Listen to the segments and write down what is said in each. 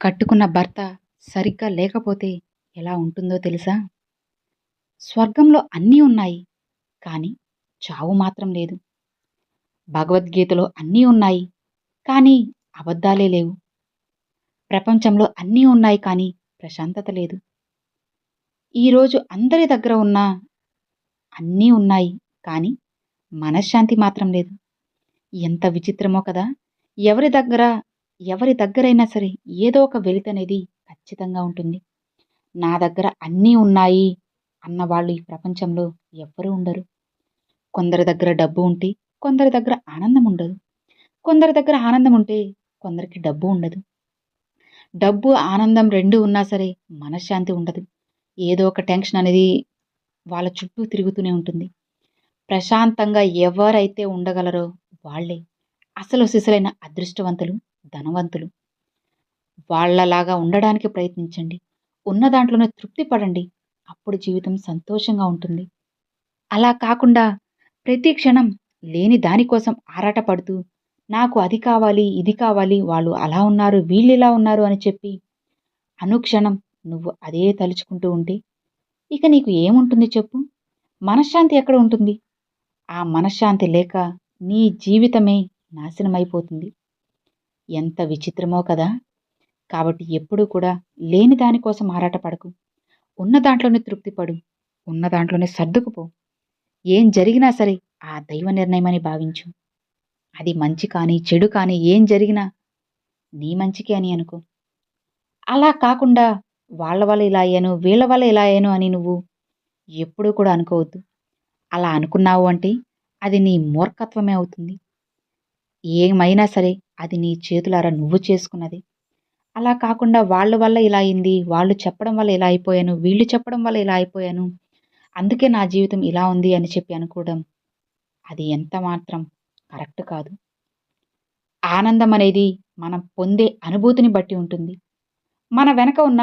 కట్టుకున్న భర్త సరిగ్గా లేకపోతే ఎలా ఉంటుందో తెలుసా? స్వర్గంలో అన్నీ ఉన్నాయి కానీ చావు మాత్రం లేదు. భగవద్గీతలో అన్నీ ఉన్నాయి కానీ అబద్ధాలే లేవు. ప్రపంచంలో అన్నీ ఉన్నాయి కానీ ప్రశాంతత లేదు. ఈరోజు అందరి దగ్గర ఉన్న అన్నీ ఉన్నాయి కానీ మనశ్శాంతి మాత్రం లేదు. ఎంత విచిత్రమో కదా! ఎవరి దగ్గర ఎవరి దగ్గరైనా సరే ఏదో ఒక వెలితనేది ఖచ్చితంగా ఉంటుంది. నా దగ్గర అన్నీ ఉన్నాయి అన్న వాళ్ళు ఈ ప్రపంచంలో ఎవ్వరూ ఉండరు. కొందరి దగ్గర డబ్బు ఉంటే కొందరి దగ్గర ఆనందం ఉండదు. కొందరి దగ్గర ఆనందం ఉంటే కొందరికి డబ్బు ఉండదు. డబ్బు ఆనందం రెండు ఉన్నా సరే మనశ్శాంతి ఉండదు. ఏదో ఒక టెన్షన్ అనేది వాళ్ళ చుట్టూ తిరుగుతూనే ఉంటుంది. ప్రశాంతంగా ఎవరైతే ఉండగలరో వాళ్ళే అసలు సిసలైన అదృష్టవంతులు. ధనవంతులు. వాళ్ళలాగా ఉండడానికి ప్రయత్నించండి. ఉన్న దాంట్లోనే తృప్తి పడండి. అప్పుడు జీవితం సంతోషంగా ఉంటుంది. అలా కాకుండా ప్రతి క్షణం లేని దానికోసం ఆరాటపడుతూ నాకు అది కావాలి ఇది కావాలి వాళ్ళు అలా ఉన్నారు వీళ్ళు ఇలా ఉన్నారు అని చెప్పి అనుక్షణం నువ్వు అదే తలుచుకుంటూ ఉంటే ఇక నీకు ఏముంటుంది చెప్పు? మనశ్శాంతి ఎక్కడ ఉంటుంది? ఆ మనశ్శాంతి లేక నీ జీవితమే నాశనమైపోతుంది. ఎంత విచిత్రమో కదా! కాబట్టి ఎప్పుడూ కూడా లేని దానికోసం ఆరాటపడకు. ఉన్న దాంట్లోనే తృప్తిపడు. ఉన్న దాంట్లోనే సర్దుకుపో. ఏం జరిగినా సరే ఆ దైవ నిర్ణయమని భావించు. అది మంచి కానీ చెడు కానీ ఏం జరిగినా నీ మంచికే అని అనుకో. అలా కాకుండా వాళ్ళ వల్ల ఇలా అయ్యాను వీళ్ళ వల్ల ఇలా అయ్యాను అని నువ్వు ఎప్పుడూ కూడా అనుకోవద్దు. అలా అనుకున్నావు అంటే అది నీ మూర్ఖత్వమే అవుతుంది. ఏమైనా సరే అది నీ చేతులారా నువ్వు చేసుకున్నది. అలా కాకుండా వాళ్ళ వల్ల ఇలా అయింది వాళ్ళు చెప్పడం వల్ల ఇలా అయిపోయాను వీళ్ళు చెప్పడం వల్ల ఇలా అయిపోయాను అందుకే నా జీవితం ఇలా ఉంది అని చెప్పి అనుకోవడం అది ఎంత మాత్రం కరెక్ట్ కాదు. ఆనందం అనేది మనం పొందే అనుభూతిని బట్టి ఉంటుంది. మన వెనక ఉన్న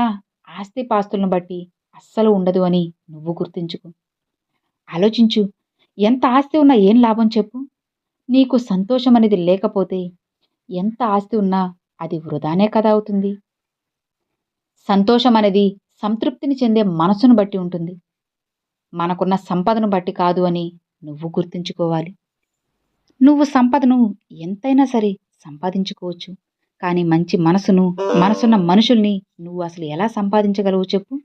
ఆస్తిపాస్తులను బట్టి అస్సలు ఉండదు అని నువ్వు గుర్తించుకో. ఆలోచించు ఎంత ఆస్తి ఉన్నా ఏం లాభం చెప్పు. నీకు సంతోషం అనేది లేకపోతే ఎంత ఆస్తి ఉన్నా అది వృధానే కదా అవుతుంది. సంతోషం అనేది సంతృప్తిని చెందే మనసును బట్టి ఉంటుంది. మనకున్న సంపదను బట్టి కాదు అని నువ్వు గుర్తుంచుకోవాలి. నువ్వు సంపదను ఎంతైనా సరే సంపాదించుకోవచ్చు. కానీ మంచి మనసును మనసున్న మనుషుల్ని నువ్వు అసలు ఎలా సంపాదించగలవు చెప్పు?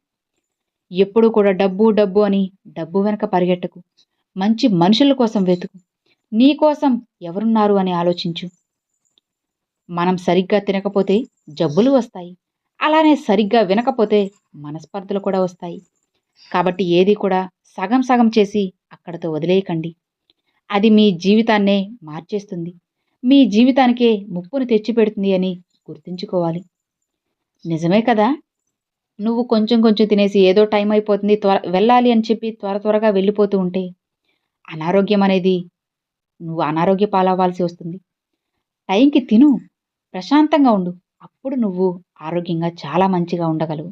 ఎప్పుడూ కూడా డబ్బు డబ్బు అని డబ్బు వెనక పరిగెట్టకు. మంచి మనుషుల కోసం వెతుకు. నీకోసం ఎవరున్నారు అని ఆలోచించు. మనం సరిగ్గా తినకపోతే జబ్బులు వస్తాయి. అలానే సరిగ్గా వినకపోతే మనస్పర్ధలు కూడా వస్తాయి. కాబట్టి ఏది కూడా సగం సగం చేసి అక్కడతో వదిలేయకండి. అది మీ జీవితాన్నే మార్చేస్తుంది. మీ జీవితానికే ముప్పును తెచ్చిపెడుతుంది అని గుర్తుంచుకోవాలి. నిజమే కదా? నువ్వు కొంచెం కొంచెం తినేసి ఏదో టైం అయిపోతుంది త్వర వెళ్ళాలి అని చెప్పి త్వర త్వరగా వెళ్ళిపోతూ ఉంటే అనారోగ్యం అనేది నువ్వు అనారోగ్య పాలవ్వాల్సి వస్తుంది. టైంకి తిను ప్రశాంతంగా ఉండు. అప్పుడు నువ్వు ఆరోగ్యంగా చాలా మంచిగా ఉండగలవు.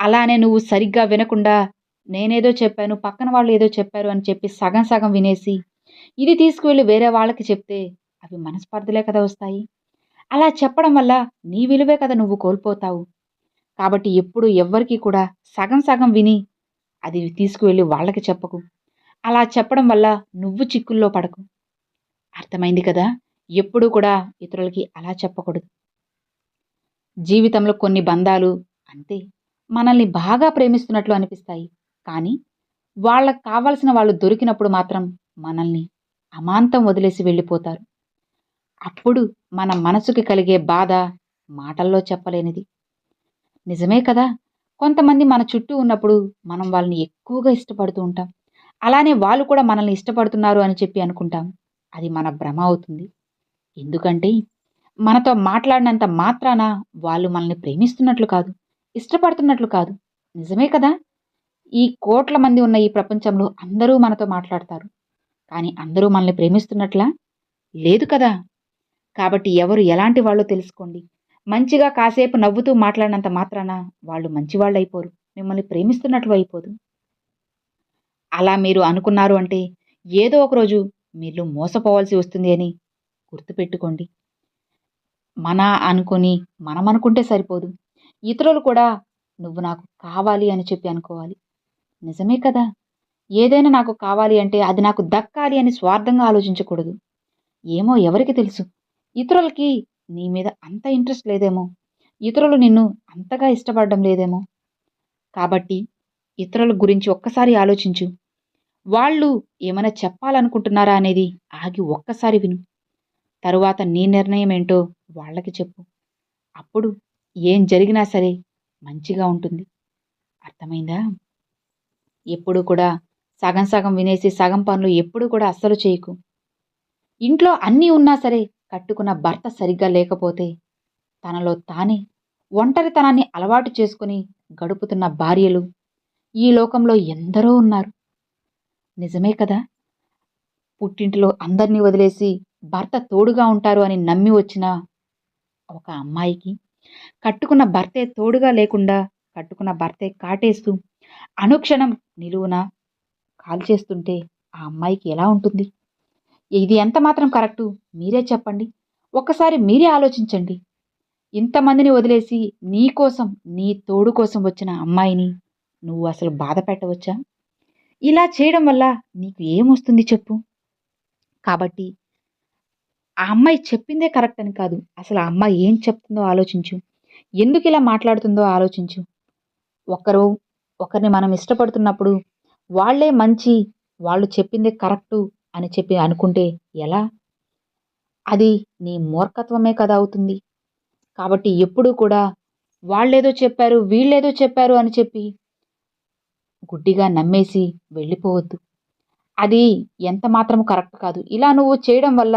అలానే నువ్వు సరిగ్గా వినకుండా నేనేదో చెప్పాను పక్కన వాళ్ళు ఏదో చెప్పారు అని చెప్పి సగం సగం వినేసి ఇది తీసుకువెళ్ళి వేరే వాళ్ళకి చెప్తే అవి మనస్పర్ధలే కదా వస్తాయి. అలా చెప్పడం వల్ల నీ విలువే కదా నువ్వు కోల్పోతావు. కాబట్టి ఎప్పుడు ఎవ్వరికీ కూడా సగం సగం విని అది తీసుకువెళ్ళి వాళ్ళకి చెప్పకు. అలా చెప్పడం వల్ల నువ్వు చిక్కుల్లో పడకు. అర్థమైంది కదా? ఎప్పుడూ కూడా ఇతరులకి అలా చెప్పకూడదు. జీవితంలో కొన్ని బంధాలు అంతే మనల్ని బాగా ప్రేమిస్తున్నట్లు అనిపిస్తాయి. కానీ వాళ్ళకు కావలసిన వాళ్ళు దొరికినప్పుడు మాత్రం మనల్ని అమాంతం వదిలేసి వెళ్ళిపోతారు. అప్పుడు మన మనసుకి కలిగే బాధ మాటల్లో చెప్పలేనిది. నిజమే కదా? కొంతమంది మన చుట్టూ ఉన్నప్పుడు మనం వాళ్ళని ఎక్కువగా ఇష్టపడుతూ ఉంటాం. అలానే వాళ్ళు కూడా మనల్ని ఇష్టపడుతున్నారు అని చెప్పి అనుకుంటాం. అది మన భ్రమ అవుతుంది. ఎందుకంటే మనతో మాట్లాడినంత మాత్రాన వాళ్ళు మనల్ని ప్రేమిస్తున్నట్లు కాదు ఇష్టపడుతున్నట్లు కాదు. నిజమే కదా? ఈ కోట్ల మంది ఉన్న ఈ ప్రపంచంలో అందరూ మనతో మాట్లాడతారు. కానీ అందరూ మనల్ని ప్రేమిస్తున్నట్లా? లేదు కదా? కాబట్టి ఎవరు ఎలాంటి వాళ్ళో తెలుసుకోండి. మంచిగా కాసేపు నవ్వుతూ మాట్లాడినంత మాత్రాన వాళ్ళు మంచివాళ్ళు అయిపోరు మిమ్మల్ని ప్రేమిస్తున్నట్లు అయిపోదు. అలా మీరు అనుకున్నారు అంటే ఏదో ఒకరోజు మీరు మోసపోవాల్సి వస్తుంది అని గుర్తుపెట్టుకోండి. మన అనుకొని మనం అనుకుంటే సరిపోదు. ఇతరులు కూడా నువ్వు నాకు కావాలి అని చెప్పి అనుకోవాలి. నిజమే కదా? ఏదైనా నాకు కావాలి అంటే అది నాకు దక్కాలి అని స్వార్థంగా ఆలోచించకూడదు. ఏమో ఎవరికి తెలుసు? ఇతరులకి నీ మీద అంత ఇంట్రెస్ట్ లేదేమో? ఇతరులు నిన్ను అంతగా ఇష్టపడడం లేదేమో? కాబట్టి ఇతరుల గురించి ఒక్కసారి ఆలోచించు. వాళ్ళు ఏమైనా చెప్పాలనుకుంటున్నారా అనేది ఆగి ఒక్కసారి విను. తరువాత నీ నిర్ణయం ఏంటో వాళ్ళకి చెప్పు. అప్పుడు ఏం జరిగినా సరే మంచిగా ఉంటుంది. అర్థమైందా? ఎప్పుడు కూడా సగం సగం వినేసి సగం పనులు ఎప్పుడు కూడా అస్సలు చేయకు. ఇంట్లో అన్నీ ఉన్నా సరే కట్టుకున్న భర్త సరిగ్గా లేకపోతే తనలో తానే ఒంటరితనాన్ని అలవాటు చేసుకుని గడుపుతున్న భార్యలు ఈ లోకంలో ఎందరో ఉన్నారు. నిజమే కదా? పుట్టింటిలో అందరినీ వదిలేసి భర్త తోడుగా ఉంటారు అని నమ్మి వచ్చిన ఒక అమ్మాయికి కట్టుకున్న భర్తే తోడుగా లేకుండా కట్టుకున్న భర్తే కాటేస్తూ అనుక్షణం నిలువున కాల్ చేస్తుంటే ఆ అమ్మాయికి ఎలా ఉంటుంది? ఇది ఎంత మాత్రం కరెక్టు? మీరే చెప్పండి. ఒక్కసారి మీరే ఆలోచించండి. ఇంతమందిని వదిలేసి నీ కోసం నీ తోడు కోసం వచ్చిన అమ్మాయిని నువ్వు అసలు బాధ పెట్టవచ్చా? ఇలా చేయడం వల్ల నీకు ఏమొస్తుంది చెప్పు. కాబట్టి ఆ అమ్మాయి చెప్పిందే కరెక్ట్ అని కాదు. అసలు ఆ అమ్మాయి ఏం చెప్తుందో ఆలోచించు. ఎందుకు ఇలా మాట్లాడుతుందో ఆలోచించు. ఒకరు ఒకరిని మనం ఇష్టపడుతున్నప్పుడు వాళ్ళే మంచి వాళ్ళు చెప్పిందే కరెక్టు అని చెప్పి అనుకుంటే ఎలా? అది నీ మూర్ఖత్వమే కదా అవుతుంది. కాబట్టి ఎప్పుడూ కూడా వాళ్ళేదో చెప్పారు వీళ్ళేదో చెప్పారు అని చెప్పి గుడ్డిగా నమ్మేసి వెళ్ళిపోవద్దు. అది ఎంత మాత్రం కరెక్ట్ కాదు. ఇలా నువ్వు చేయడం వల్ల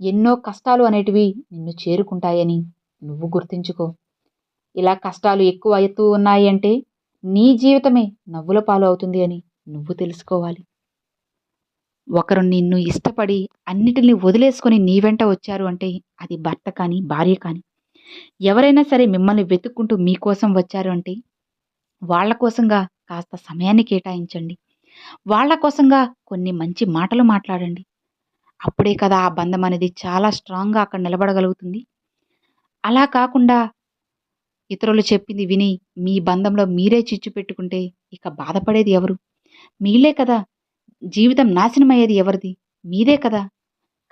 ఎన్నో కష్టాలు అనేటివి నిన్ను చేరుకుంటాయని నువ్వు గుర్తించుకో. ఇలా కష్టాలు ఎక్కువ అవుతూ ఉన్నాయి అంటే నీ జీవితమే నవ్వుల పాలు అవుతుంది అని నువ్వు తెలుసుకోవాలి. ఒకరు నిన్ను ఇష్టపడి అన్నిటిని వదిలేసుకొని నీ వెంట వచ్చారు అంటే అది భర్త కానీ భార్య కానీ. ఎవరైనా సరే మిమ్మల్ని వెతుక్కుంటూ మీకోసం వచ్చారు అంటే వాళ్ళ కోసంగా కాస్త సమయాన్ని కేటాయించండి. వాళ్ళ కోసంగా కొన్ని మంచి మాటలు మాట్లాడండి. అప్పుడే కదా ఆ బంధం అనేది చాలా స్ట్రాంగ్గా అక్కడ నిలబడగలుగుతుంది. అలా కాకుండా ఇతరులు చెప్పింది విని మీ బంధంలో మీరే చిచ్చు పెట్టుకుంటే ఇక బాధపడేది ఎవరు? మీలే కదా. జీవితం నాశనమయ్యేది ఎవరిది? మీదే కదా.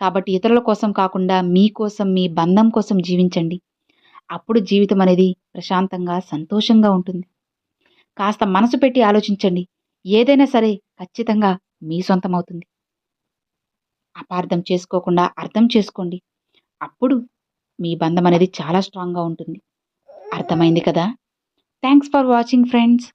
కాబట్టి ఇతరుల కోసం కాకుండా మీకోసం మీ బంధం కోసం జీవించండి. అప్పుడు జీవితం అనేది ప్రశాంతంగా సంతోషంగా ఉంటుంది. కాస్త మనసు పెట్టి ఆలోచించండి. ఏదైనా సరే ఖచ్చితంగా మీ సొంతమవుతుంది. అపార్థం చేసుకోకుండా అర్థం చేసుకోండి. అప్పుడు మీ బంధం అనేది చాలా స్ట్రాంగ్గా ఉంటుంది. అర్థమైంది కదా? Thanks for watching friends.